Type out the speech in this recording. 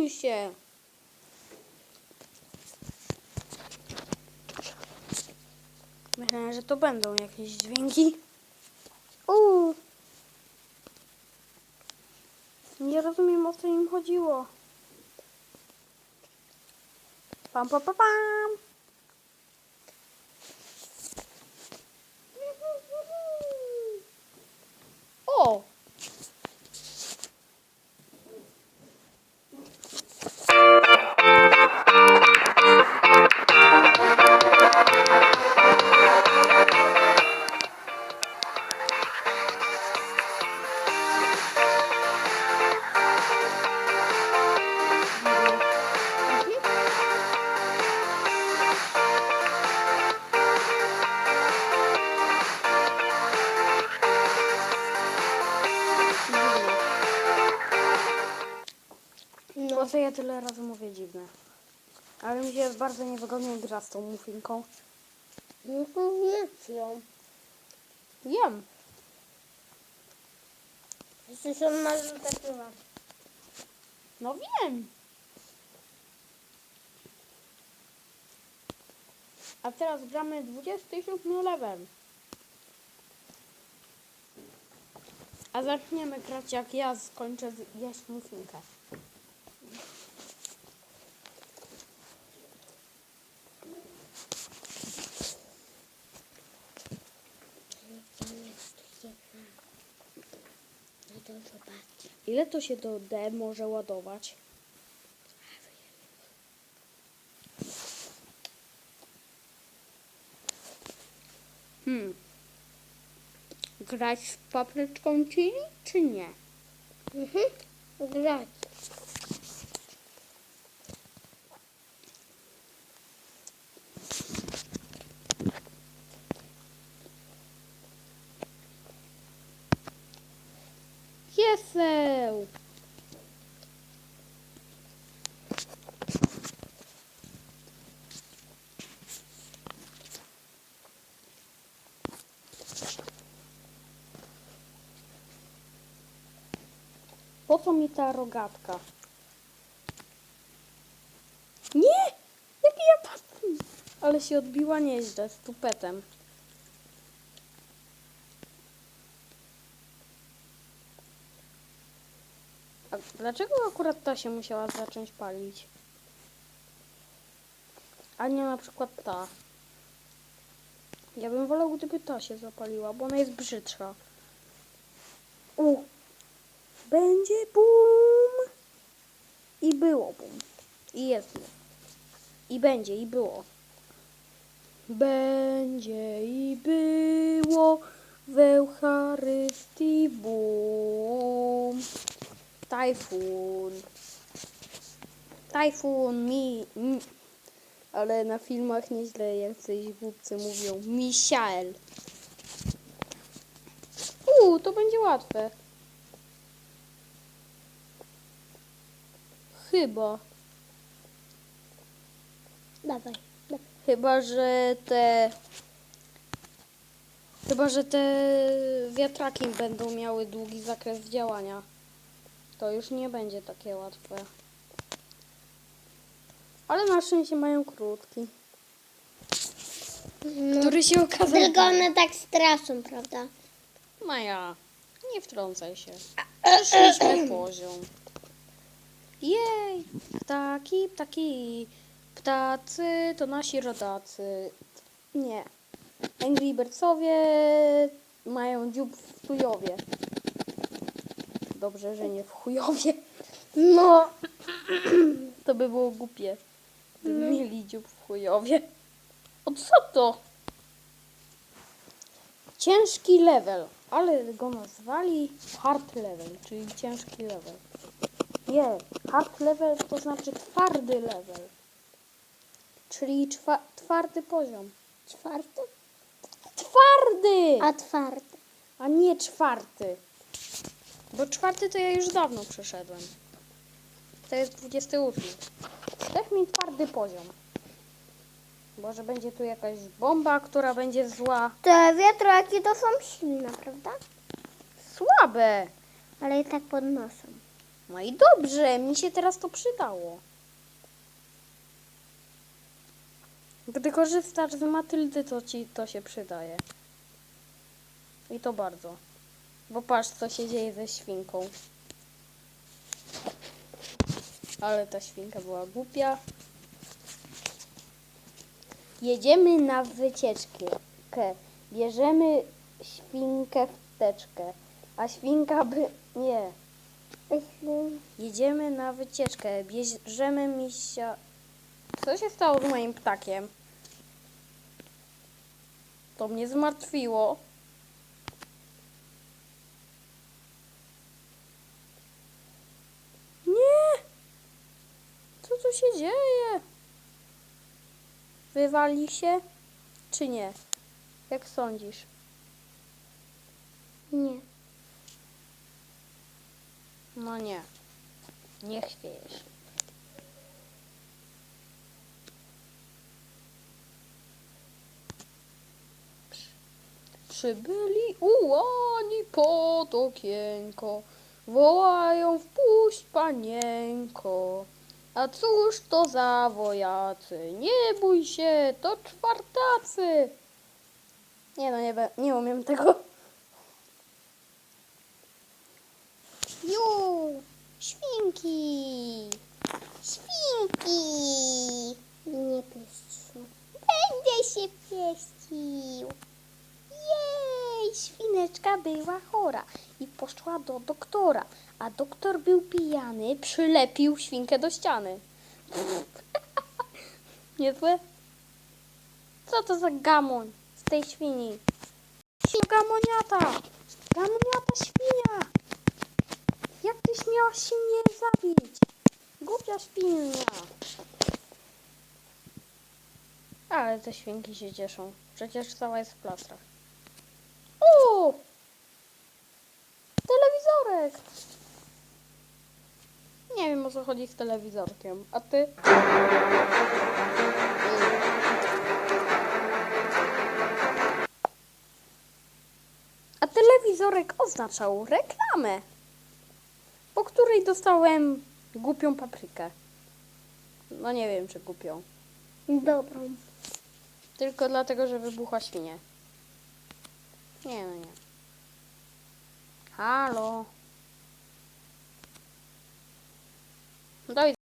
Odsuń się. Myślałem, że to będą jakieś dźwięki. Uuu. Nie rozumiem, o co im chodziło. Pam, pam, pam, pam. Co ja tyle razy mówię dziwne? Ale mi się bardzo niewygodnie gra z tą muffinką. to jedz ją. Jem. Przecież on ma takiego. No wiem. A teraz gramy 27 level. A zaczniemy grać jak ja skończę jeść muffinkę. To zobaczcie. Ile to się do D może ładować? Hmm. Grać z papryczką chili, czy nie? Mhm. Grać. Jeseł! Po co mi ta rogatka? Nie! Jaki ja? Ale się odbiła nieźle z tupetem. Dlaczego akurat ta się musiała zacząć palić? A nie na przykład ta. Ja bym wolał, gdyby ta się zapaliła, bo ona jest brzydsza. U. Będzie bum. I było bum. I jest bum. I będzie, i było. Będzie i było w Eucharystii bum. Tajfun. Tajfun, mi, mi. Ale na filmach nieźle jacyś głupcy mówią. Misiael. Uuu, to będzie łatwe. Chyba. Dawaj. dawaj. Chyba, że te. Chyba, że te wiatraki będą miały długi zakres działania. To już nie będzie takie łatwe. Ale na szczęście mają krótki. No. Który się okazał. Tylko one tak straszą, prawda? Maja, nie wtrącaj się. Przeszliśmy poziom. Jej, ptaki, ptaki. Ptacy to nasi rodacy. Nie. Angry Birdsowie mają dziób w chujowie. Dobrze, że nie w chujowie. No. To by było głupie. Gdyby mieli dziób w chujowie. O co to? Ciężki level, ale go nazwali hard level, czyli ciężki level. Nie, hard level to znaczy twardy level. Czyli czwa- twardy poziom. Czwarty? Twardy! A czwarty. A nie czwarty. Bo czwarty to ja już dawno przeszedłem. To jest 28. Daj mi twardy poziom. Może będzie tu jakaś bomba, która będzie zła. Te wiatraki to są silne, prawda? Słabe. Ale i tak podnoszą. No i dobrze, mi się teraz to przydało. Gdy korzystasz z Matyldy, to ci to się przydaje. I to bardzo. Bo patrz, co się dzieje ze świnką. Ale ta świnka była głupia. Jedziemy na wycieczkę. Bierzemy świnkę w teczkę. A świnka by... Nie. Jedziemy na wycieczkę. Bierzemy misia... Co się stało z moim ptakiem? To mnie zmartwiło. Nie! Co tu się dzieje? Wywali się? Czy nie? Jak sądzisz? Nie. No nie. Nie chwiejesz. Przybyli ułani pod okienko, wołają wpuść panienko. A cóż to za wojacy? Nie bój się, to czwartacy. Nie no, nie, nie umiem tego. Ju, świnki. Świnki. Nie pieścił. Będę się pieścił. Jej, świneczka była chora i poszła do doktora, a doktor był pijany, przylepił świnkę do ściany. Niezłe? Co to za gamoń z tej świni? Świn gamoniata! Gamoniata świnia! Jak ty śmiałaś się mnie zabić? Głupia świnia! Ale te świnki się cieszą. Przecież cała jest w plastrach. O! Telewizorek! Nie wiem o co chodzi z telewizorkiem. A ty? A telewizorek oznaczał reklamę, po której dostałem głupią paprykę. No nie wiem, czy głupią. Dobrą. Tylko dlatego, że wybuchła świnia. Nie, no nie. Halo. Daj